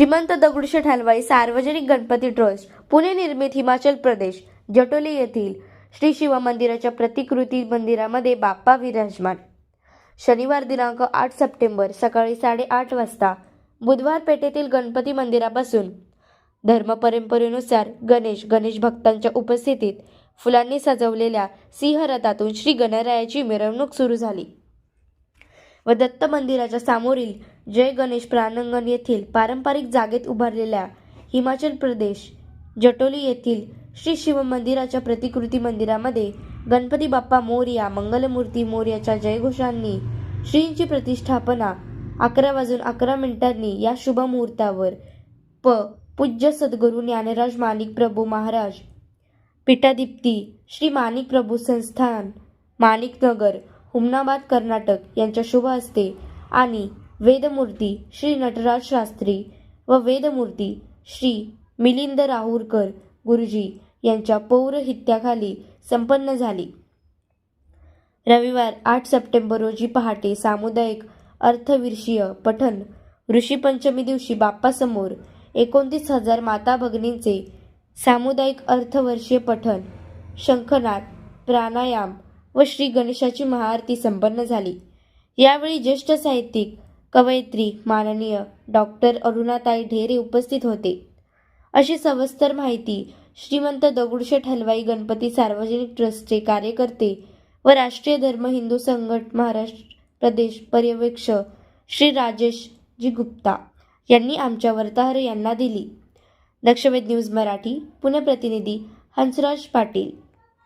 श्रीमंत दगडूशेठ हलवाई सार्वजनिक गणपती ट्रस्ट पुणे निर्मित हिमाचल प्रदेश जटोली येथील श्री शिव मंदिराच्या प्रतिकृती मंदिरामध्ये बाप्पा विराजमान. शनिवार दिनांक आठ सप्टेंबर सकाळी साडेआठ वाजता बुधवार पेठेतील गणपती मंदिरापासून धर्मपरंपरेनुसार गणेश गणेश भक्तांच्या उपस्थितीत फुलांनी सजवलेल्या सिंहरथातून श्री गणरायाची मिरवणूक सुरू झाली. व दत्त मंदिराच्या सामोरील जय गणेश प्रांगण येथील पारंपरिक जागेत उभारलेल्या हिमाचल प्रदेश जटोली येथील श्री शिव मंदिराच्या प्रतिकृती मंदिरामध्ये गणपती बाप्पा मोरया मंगलमूर्ती मोर्याच्या जयघोषांनी श्रींची प्रतिष्ठापना अकरा वाजून अकरा मिनिटांनी या शुभ मुहूर्तावर प. पूज्य सद्गुरू ज्ञानराज माणिक प्रभू महाराज पीठादीप्ती श्री माणिक प्रभू संस्थान माणिकनगर हुमनाबाद कर्नाटक यांच्या शुभ हस्ते आणि वेदमूर्ती श्री नटराज शास्त्री व वेदमूर्ती श्री मिलिंद राहुरकर गुरुजी यांच्या पौरहित्याखाली संपन्न झाली. रविवार आठ सप्टेंबर रोजी पहाटे सामुदायिक अर्थविर्षीय पठन ऋषीपंचमी दिवशी बाप्पासमोर एकोणतीस हजार माता भगिनींचे सामुदायिक अर्थवर्षीय पठन शंखनाद प्राणायाम व श्री गणेशाची महाआरती संपन्न झाली. यावेळी ज्येष्ठ साहित्यिक कवयित्री माननीय डॉक्टर अरुणाताई ढेरे उपस्थित होते. अशी सविस्तर माहिती श्रीमंत दगडूशेठ हलवाई गणपती सार्वजनिक ट्रस्टचे कार्यकर्ते व राष्ट्रीय धर्म हिंदू संघट महाराष्ट्र प्रदेश पर्यवेक्षक श्री राजेश जी गुप्ता यांनी आमच्या वार्ताहर यांना दिली. दक्षवेध न्यूज मराठी पुणे प्रतिनिधी हंसराज पाटील.